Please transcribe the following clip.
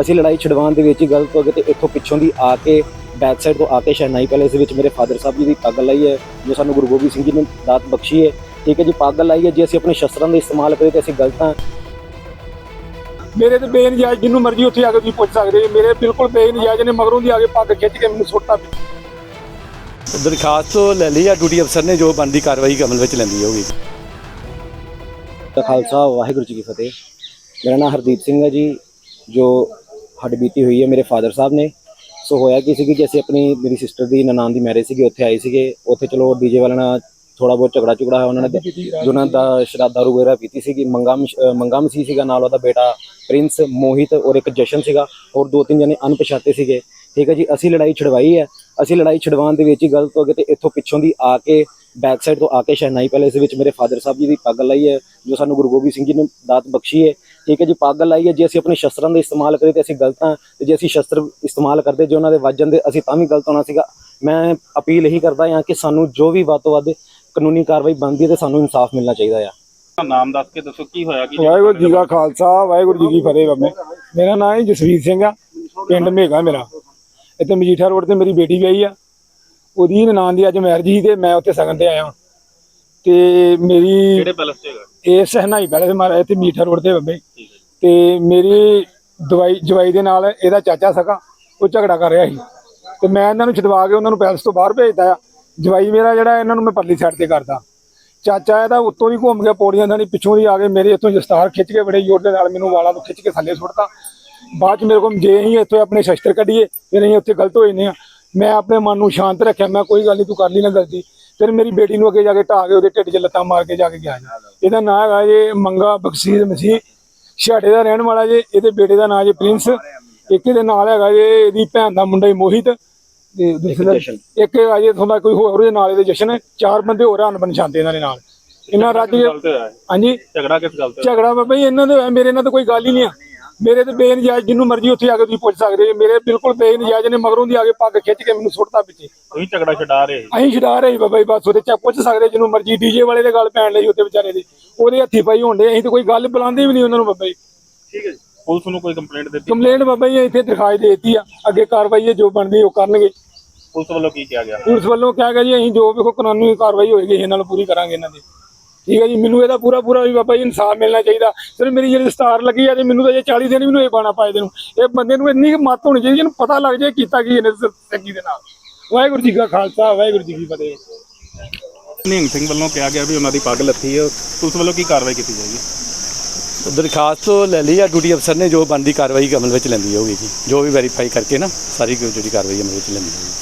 ਅਸੀਂ ਲੜਾਈ ਛਡਵਾਉਣ ਦੇ ਵਿੱਚ ਹੀ ਗਲਤ ਹੋ ਗਏ ਤੇ ਇੱਥੋਂ ਪਿੱਛੋਂ ਦੀ ਆ ਕੇ ਬੈਕ ਸਾਈਡ ਤੋਂ ਆ ਕੇ ਸ਼ਹਿਨਾਈ ਪੈਲੇਸ ਵਿੱਚ ਮੇਰੇ ਫਾਦਰ ਸਾਹਿਬ ਜੀ ਦੀ ਪੱਗ ਲਾਈ ਹੈ ਜੋ ਸਾਨੂੰ ਗੁਰੂ ਗੋਬਿੰਦ ਸਿੰਘ ਜੀ ਨੇ ਦਾਤ ਬਖਸ਼ੀ ਹੈ। ਠੀਕ ਹੈ ਜੀ ਪੱਗ ਲਾਈ ਹੈ ਜੇ ਅਸੀਂ ਆਪਣੇ ਸ਼ਸਤਰਾਂ ਦਾ ਇਸਤੇਮਾਲ ਕਰੀਏ ਤੇ ਅਸੀਂ ਗਲਤ ਹਾਂ। ਮੇਰੇ ਤੇ ਬੇਨਜਾਇਜ਼ ਜਿੰਨੂੰ ਮਰਜ਼ੀ ਉੱਥੇ ਆ ਕੇ ਤੁਸੀਂ ਪੁੱਛ ਸਕਦੇ ਹੋ। ਮੇਰੇ ਬਿਲਕੁਲ ਬੇਨਜਾਇਜ਼ ਨੇ ਮਗਰੋਂ ਦੀ ਆ ਕੇ ਪੱਗ ਖਿੱਚ ਕੇ ਮੈਨੂੰ ਸੁੱਟਤਾ। ਦਰਖਾਸਤ ਲੈ ਲਈ ਆ ਡਿਊਟੀ ਅਫਸਰ ਨੇ ਜੋ ਬਣਦੀ ਕਾਰਵਾਈ ਅਮਲ ਵਿੱਚ ਲੈਂਦੀ ਹੋਗੀ ਖਾਲਸਾ ਵਾਹਿਗੁਰੂ ਜੀ ਕੀ ਫਤਿਹ। ਮੇਰਾ ਨਾਮ ਹਰਦੀਪ ਸਿੰਘ ਹੈ ਜੀ ਜੋ ਹੱਡ ਬੀਤੀ ਹੋਈ ਹੈ ਮੇਰੇ ਫਾਦਰ ਸਾਹਿਬ ਨੇ। ਸੋ ਹੋਇਆ ਕੀ ਸੀ ਕਿ ਅਸੀਂ ਆਪਣੀ ਮੇਰੀ ਸਿਸਟਰ ਦੀ ਨਨਾਣ ਦੀ ਮੈਰਿਜ ਸੀਗੀ ਉੱਥੇ ਆਏ ਸੀਗੇ। ਉੱਥੇ ਚਲੋ ਡੀਜੇ ਵਾਲਿਆਂ ਨਾਲ ਥੋੜਾ ਬਹੁਤ ਝਗੜਾ ਝੁਗੜਾ ਹੋਇਆ ਉਹਨਾਂ ਨੇ ਜੋ ਉਹਨਾਂ ਦਾ ਸ਼ਰਾਬ ਦਾਰੂ ਵਗੈਰਾ ਪੀਤੀ ਸੀਗੀ। ਮੰਗਮ ਮੰਗਮ ਸੀ ਸੀਗਾ ਨਾਲ ਉਹਦਾ ਬੇਟਾ ਪ੍ਰਿੰਸ ਮੋਹਿਤ ਔਰ ਇੱਕ ਜਸ਼ਨ ਸੀਗਾ ਔਰ ਦੋ ਤਿੰਨ ਜਣੇ ਅਣਪਛਾਤੇ ਸੀਗੇ। ਠੀਕ ਹੈ ਜੀ ਅਸੀਂ ਲੜਾਈ ਛਡਵਾਈ ਹੈ। ਅਸੀਂ ਲੜਾਈ ਛਡਵਾਉਣ ਦੇ ਵਿੱਚ ਹੀ ਗਲਤ ਹੋ ਗਏ ਤੇ ਇੱਥੋਂ ਪਿੱਛੋਂ ਦੀ ਆ ਕੇ ਬੈਕ ਸਾਈਡ ਤੋਂ ਆ ਕੇ ਸ਼ਹਿਨਾਈ ਪੈਲੇਸ ਦੇ ਵਿੱਚ ਮੇਰੇ ਫਾਦਰ ਸਾਹਿਬ ਜੀ ਦੀ ਪੱਗ ਲਾਈ ਹੈ ਜੋ ਸਾਨੂੰ ਗੁਰੂ ਗੋਬਿੰਦ ਸਿੰਘ ਜੀ ਨੇ ਦਾਤ ਬਖਸ਼ੀ ਹੈ। ਠੀਕ ਹੈ ਜੀ ਪੱਗ ਲਾਈ ਹੈ ਜੇ ਅਸੀਂ ਆਪਣੇ ਸ਼ਸਤਰਾਂ ਦਾ ਇਸਤੇਮਾਲ ਕਰੀਏ ਤੇ ਅਸੀਂ ਗਲਤ ਹਾਂ ਤੇ ਜੇ ਅਸੀਂ ਸ਼ਸਤਰ ਇਸਤੇਮਾਲ ਕਰਦੇ ਜੇ ਉਹਨਾਂ ਦੇ ਵੱਜ ਜਾਂਦੇ ਅਸੀਂ ਤਾਂ ਵੀ ਗਲਤ ਹੋਣਾ ਸੀਗਾ। ਮੈਂ ਅਪੀਲ ਇਹੀ ਕਰਦਾ ਹਾਂ ਕਿ ਸਾਨੂੰ ਜੋ ਵੀ ਵੱਧ ਤੋਂ ਵੱਧ ਕਾਨੂੰਨੀ ਕਾਰਵਾਈ ਬਣਦੀ ਹੈ ਤੇ ਸਾਨੂੰ ਇਨਸਾਫ ਮਿਲਣਾ ਚਾਹੀਦਾ ਆ। ਨਾਮ ਦੱਸ ਕੇ ਦੱਸੋ ਕੀ ਹੋਇਆ ਕੀ ਵਾਹਿਗੁਰੂ ਜੀ ਕਾ ਖਾਲਸਾ ਵਾਹਿਗੁਰੂ ਜੀ ਕੀ ਫਤਿਹ ਬੰਮੇ ਮੇਰਾ ਨਾਮ ਹੈ ਜਸਵੀਰ ਸਿੰਘ ਆ ਪਿੰਡ ਮੇਗਾ ਮੇਰਾ। ਇੱਥੇ ਮਜੀਠਾ ਰੋਡ ਤੇ ਮੇਰੀ ਬੇਟੀ ਵਿਆਹੀ ਆ। ਉਹਦੀ ਨਨਾਣ ਦੀ ਅੱਜ ਮੈਰਿਜ ਸੀ ਤੇ ਮੈਂ ਉੱਥੇ ਸਗਨ ਤੇ ਆਇਆ ਤੇ ਮੇਰੀ ਕਿਹੜੇ ਪੈਲਸ ਚ ਹੈਗਾ? ਇਹ ਸਹਨਾਈ ਪਹਿਲੇ ਮਾਰਾ ਇੱਥੇ ਮੀਠਾ ਰੋਡ ਤੇ ਬੰਬੇ। ਹੈ। ਤੇ ਮੇਰੀ ਦਵਾਈ ਜਵਾਈ ਦੇ ਨਾਲ ਇਹਦਾ ਚਾਚਾ ਸਕਾ ਉਹ ਝਗੜਾ ਕਰ ਰਿਹਾ ਸੀ। ਤੇ ਮੈਂ ਇਹਨਾਂ ਨੂੰ ਛਡਵਾ ਕੇ ਉਹਨਾਂ ਨੂੰ ਪੈਲਸ ਤੋਂ ਬਾਹਰ ਭੇਜਦਾ ਆ। ਜਵਾਈ ਮੇਰਾ ਜਿਹੜਾ ਇਹਨਾਂ ਨੂੰ ਮੈਂ ਪਰਲੀ ਸਾਈਡ ਤੇ ਕਰਦਾ। ਚਾਚਾ ਇਹਦਾ ਉੱਤੋਂ ਦੀ ਘੁੰਮ ਗਿਆ ਪੌੜੀਆਂ ਦਾ ਨਹੀਂ ਪਿੱਛੋਂ ਦੀ ਆ ਕੇ ਮੇਰੇ ਇੱਥੋਂ ਜਸਤਾਰ ਖਿੱਚ ਕੇ ਬੜੇ ਜ਼ੋਰ ਦੇ ਨਾਲ ਮੈਨੂੰ ਵਾਲਾਂ ਤੋਂ ਖਿੱਚ ਕੇ ਥੱਲੇ ਸੁੱਟਤਾ। ਬਾਅਦ ਚ ਮੇਰੇ ਕੋਲ ਜੇ ਅਸੀਂ ਇੱਥੋਂ ਆਪਣੇ ਸ਼ਸਤਰ ਕੱਢੀਏ ਫਿਰ ਅਸੀਂ ਉੱਥੇ ਗਲਤ ਹੋ ਜਾਂਦੇ ਆ ਮੈਂ ਆਪਣੇ ਮਨ ਨੂੰ ਸ਼ਾਂਤ ਰੱਖਿਆ ਮੈਂ ਕੋਈ ਗੱਲ ਨਹੀਂ ਤੂੰ ਕਰ ਲਈ ਨਾ ਗਲਤੀ। ਫਿਰ ਮੇਰੀ ਬੇਟੀ ਨੂੰ ਅੱਗੇ ਜਾ ਕੇ ਢਾਹ ਕੇ ਉਹਦੇ ਢਿੱਡ 'ਚ ਲੱਤਾਂ ਮਾਰ ਕੇ ਜਾ ਕੇ ਗਿਆ ਇਹਦਾ ਨਾਂ ਹੈਗਾ ਜੇ ਮੰਗਾ ਬਖਸ਼ੀਰ ਮਸੀਹ। ਛਾੜੇ ਦਾ ਰਹਿਣ ਵਾਲਾ ਜੇ ਇਹਦੇ ਬੇਟੇ ਦਾ ਨਾਂ ਜੇ ਪ੍ਰਿੰਸ। ਇੱਕ ਇਹਦੇ ਨਾਲ ਹੈਗਾ ਜੇ ਇਹਦੀ ਭੈਣ ਦਾ ਮੁੰਡਾ ਹੀ ਮੋਹਿਤ। ਤੇ ਦੂਸਰਾ ਇੱਕ ਹੈਗਾ ਜੇ ਤੁਹਾਡਾ ਕੋਈ ਹੋਰ ਉਹਦੇ ਨਾਲ ਇਹਦੇ ਜਸ਼ਨ ਚਾਰ ਬੰਦੇ ਹੋਰ ਹਨ ਪਛਾਣਦੇ ਇਹਨਾਂ ਦੇ ਨਾਲ। ਇਹਨਾਂ ਰੱਜ? ਹਾਂਜੀ। ਝਗੜਾ ਕਿਸ ਗੱਲ ਤੇ? ਝਗੜਾ ਬਾਬਾ ਜੀ ਇਹਨਾਂ ਦੇ ਮੇਰੇ ਨਾਲ ਤਾਂ ਕੋਈ ਗੱਲ ਹੀ ਨਹੀਂ ਆ। ਮੇਰੇ ਤੇ ਬੇਨਜਾਇਜ਼ ਜਿੰਨੂੰ ਮਰਜ਼ੀ ਉੱਥੇ ਆ ਕੇ ਤੁਸੀਂ ਪੁੱਛ ਸਕਦੇ ਹੋ ਮੇਰੇ ਬਿਲਕੁਲ ਬੇਨਜਾਇਜ਼ ਨੇ ਮਗਰੋਂ ਦੀ ਆ ਕੇ ਪੱਗ ਖਿੱਚ ਕੇ ਮੈਨੂੰ ਸੁੱਟਤਾ ਪਿੱਛੇ। ਤੁਸੀਂ ਝਗੜਾ ਛਡਾ ਰਹੇ। ਅਸੀਂ ਛਡਾ ਰਹੇ ਬਾਬਾ ਜੀ ਬਸ ਉਹਦੇ ਚ ਪੁੱਛ ਸਕਦੇ ਜਿਹਨੂੰ ਮਰਜ਼ੀ। ਡੀਜੇ ਵਾਲੇ ਦੇ ਗੱਲ ਪੈਣ ਲਈ ਉੱਤੇ ਵਿਚਾਰੇ ਦੇ। ਉਹਦੇ ਹੱਥੀ ਪਾਈ ਹੁੰਦੇ ਅਸੀਂ ਤਾਂ ਕੋਈ ਗੱਲ ਬੁਲਾਉਂਦੇ ਵੀ ਨਹੀਂ ਉਹਨਾਂ ਨੂੰ ਬਾਬਾ ਜੀ। ਠੀਕ ਹੈ ਜੀ। ਪੁਲਿਸ ਨੂੰ ਕੋਈ ਕੰਪਲੇਂਟ ਦਿੱਤੀ? ਕੰਪਲੇਂਟ ਬਾਬਾ ਜੀ ਇੱਥੇ ਦਿਖਾਈ ਦਿੱਤੀ ਆ। ਅੱਗੇ ਕਾਰਵਾਈ ਹੈ ਜੋ ਬਣਦੀ ਉਹ ਕਰਨਗੇ। ਪੁਲਿਸ ਵੱਲੋਂ ਕੀ ਕਿਹਾ ਗਿਆ? ਪੁਲਿਸ ਵੱਲੋਂ ਕਿਹਾ ਗਿਆ ਜੀ ਅਸੀਂ ਜੋ ਵੀ ਕੋਈ ਕਾਨੂੰਨੀ ਕਾਰਵਾਈ ਹੋਏਗੀ ਇਹਨਾਂ ਨਾਲ ਪੂਰੀ ਕਰਾਂਗੇ ਇਹਨਾਂ ਦੀ। ਠੀਕ ਹੈ ਜੀ ਮੈਨੂੰ ਇਹਦਾ ਪੂਰਾ ਪੂਰਾ ਵੀ ਬਾਬਾ ਜੀ ਇਨਸਾਫ ਮਿਲਣਾ ਚਾਹੀਦਾ। ਸਰ ਮੇਰੀ ਜਿਹੜੀ ਸਟਾਰ ਲੱਗੀ ਆ ਤੇ ਮੈਨੂੰ ਤਾਂ ਜੇ 40 ਦਿਨ ਵੀ ਨੂੰ ਇਹ ਬਾਣਾ ਪਾਏ ਦੇ ਨੂੰ। ਇਹ ਬੰਦੇ ਨੂੰ ਇੰਨੀ ਮੱਤ ਹੋਣੀ ਚਾਹੀਦੀ ਜਿਹਨੂੰ ਪਤਾ ਲੱਗ ਜਾਏ ਕੀਤਾ ਕੀ ਇਹਨੇ ਸੱਗੀ ਦੇ ਨਾਲ। ਵਾਹਿਗੁਰੂ ਜੀ ਕਾ ਖਾਲਸਾ ਵਾਹਿਗੁਰੂ ਜੀ ਕੀ ਫਤਿਹ। ਨਿਹੰਗ ਸਿੰਘ ਵੱਲੋਂ ਕਿਹਾ ਗਿਆ ਵੀ ਉਹਨਾਂ ਦੀ ਪੱਗ ਲੱਥੀ ਹੈ। ਪੁਲਿਸ ਵੱਲੋਂ ਕੀ ਕਾਰਵਾਈ ਕੀਤੀ ਜਾਏਗੀ? ਦਰਖਾਸਤ ਲੈ ਲਈ ਆ ਡਿਊਟੀ ਅਫਸਰ ਨੇ ਜੋ ਬਣਦੀ ਕਾਰਵਾਈ ਅਮਲ ਵਿੱਚ ਲੈਂਦੀ ਹੋਗੀ ਜੀ ਜੋ ਵੀ ਵੈਰੀਫਾਈ ਕਰਕੇ ਨਾ ਸਾਰੀ ਜਿਹੜੀ ਕਾਰਵਾਈ ਅਮਲ ਵਿੱਚ ਲੈਂਦੀ ਹੋਗੀ